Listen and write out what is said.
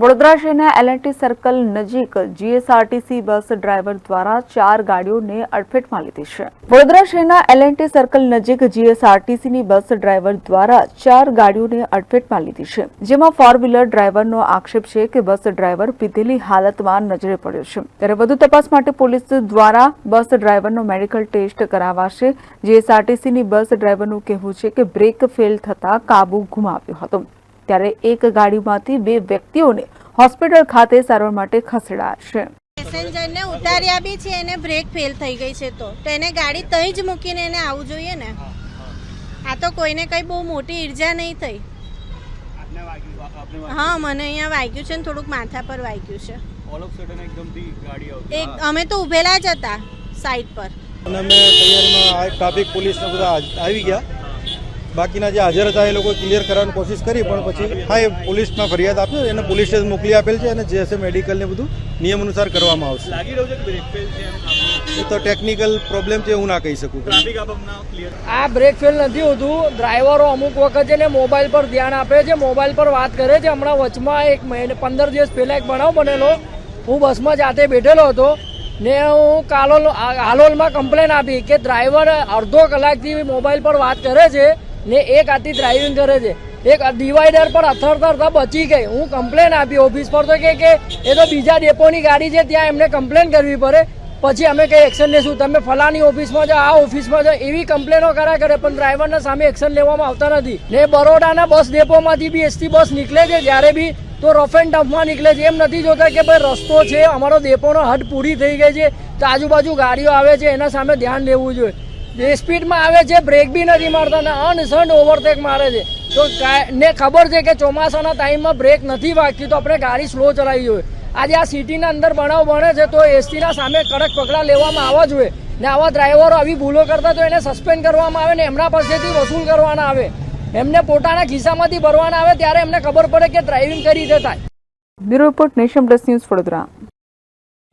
વડોદરા શહેરના L&T circle નજીક GSRTC bus driver દ્વારા ચાર ગાડીઓને અડફેટમાં લીધી છે. વડોદરા શહેરના એલએનટી સર્કલ નજીક જીએસઆરટીસીની બસ ડ્રાઈવર દ્વારા ચાર ગાડીઓને અડફેટમાં લીધી છે. જેમાં ફોર વ્હીલર ડ્રાઈવરનો આક્ષેપ છે કે બસ ડ્રાઈવર પીધેલી હાલતમાં નજરે પડ્યો છે. ત્યારે વધુ તપાસ માટે પોલીસ દ્વારા બસ ડ્રાઈવરનો મેડિકલ ટેસ્ટ કરાવાશે. જીએસઆરટીસીની બસ ડ્રાઈવરનું કહેવું છે કે બ્રેક ફેલ થતા કાબુ ગુમાવ્યો હતો. ત્યારે એક ગાડીમાંથી બે વ્યક્તિઓને હોસ્પિટલ ખાતે સારવાર માટે ખસેડાયા છે. પેસેન્જરને ઉતાર્યા બી છે એને બ્રેક ફેલ થઈ ગઈ છે તો. તેને ગાડી તઈ જ મૂકીને એને આવવું જોઈએ ને? આ તો કોઈને કંઈ બહુ મોટી ઈર્જા નહીં થઈ. હા મને અહીંયા વાગ્યું છે ને થોડુંક માથા પર વાગ્યું છે. ઓલ ઓફ સડન એકદમથી ગાડી આવતી. એક અમે તો ઊભેલા જ હતા સાઈડ પર. અને અમે તૈયારીમાં ટ્રાફિક પોલીસ બધા આવી ગયા. બાકીના જે હાજર હતા એ લોકો ક્લિયર કરવાની કોશિશ કરી પણ પછી હા એ પોલીસમાં ફરિયાદ આપ્યો એને પોલીસ સ્ટેશન મોકલી આપેલ છે અને જે હશે મેડિકલને બધું નિયમ અનુસાર કરવામાં આવશે. લાગી રહ્યું છે કે બ્રેક ફેલ છે એમ? આપનું એ તો ટેકનિકલ પ્રોબ્લેમ છે હું ના કહી શકું. આ બ્રેક ફેલ નથી હોતું. ડ્રાઈવરો અમુક વખત છે ને મોબાઈલ પર ધ્યાન આપે છે મોબાઈલ પર વાત કરે છે. હમણાં વચમાં એક મહિને પંદર દિવસ પહેલાં એક બનાવ બનેલો. હું બસમાં જાતે બેઠેલો હતો ને હું કાલોલ હાલોલમાં કમ્પ્લેન આપી કે ડ્રાઈવર અડધો કલાકથી મોબાઈલ પર વાત કરે છે. ને એક હાથથી ડ્રાઇવિંગ કરે છે. એક ડિવાઈડર પર અથડતા બચી ગઈ. હું કમ્પ્લેન આપી ઓફિસ પર તો કે એ તો બીજા ડેપોની ગાડી છે, ત્યાં એમને કમ્પ્લેન કરવી પડે. પછી અમે કઈ એક્શન લેશું? તમે ફલાની ઓફિસમાં જાઓ, આ ઓફિસમાં જાઓ. એવી કમ્પ્લેનો કરા કરે, પણ ડ્રાઈવરના સામે એક્શન લેવામાં આવતા નથી. ને બરોડાના બસ ડેપોમાંથી બી એસટી બસ નીકળે છે, જ્યારે બી તો રફ એન્ડ ટફમાં નીકળે છે. એમ નથી જોતા કે ભાઈ રસ્તો છે, અમારો ડેપોનો હદ પૂરી થઈ ગઈ છે. તો આજુબાજુ ગાડીઓ આવે છે, એના સામે ધ્યાન લેવું જોઈએ. જે સ્પીડમાં આવે છે બ્રેક બી નથી મારતા ને અનસંડ ઓવરટેક મારે છે. તો ને ખબર છે કે ચોમાસાના ટાઈમમાં બ્રેક નથી વાગતી, તો આપણે ગાડી સ્લો ચલાવી જોઈએ. આજે આ સિટીના અંદર બનાવ બને છે, તો એસટીના સામે કડક પગલાં લેવામાં આવવા જોઈએ. ને આવા ડ્રાઈવરો આવી ભૂલો કરતા તો એને સસ્પેન્ડ કરવામાં આવે ને એમના પાસેથી વસૂલ કરવાના આવે. એમને પોતાના ખિસ્સામાંથી ભરવાના આવે, ત્યારે એમને ખબર પડે કે ડ્રાઇવિંગ કરી રીતે થાય. Bureau report nation plus news Vadodara.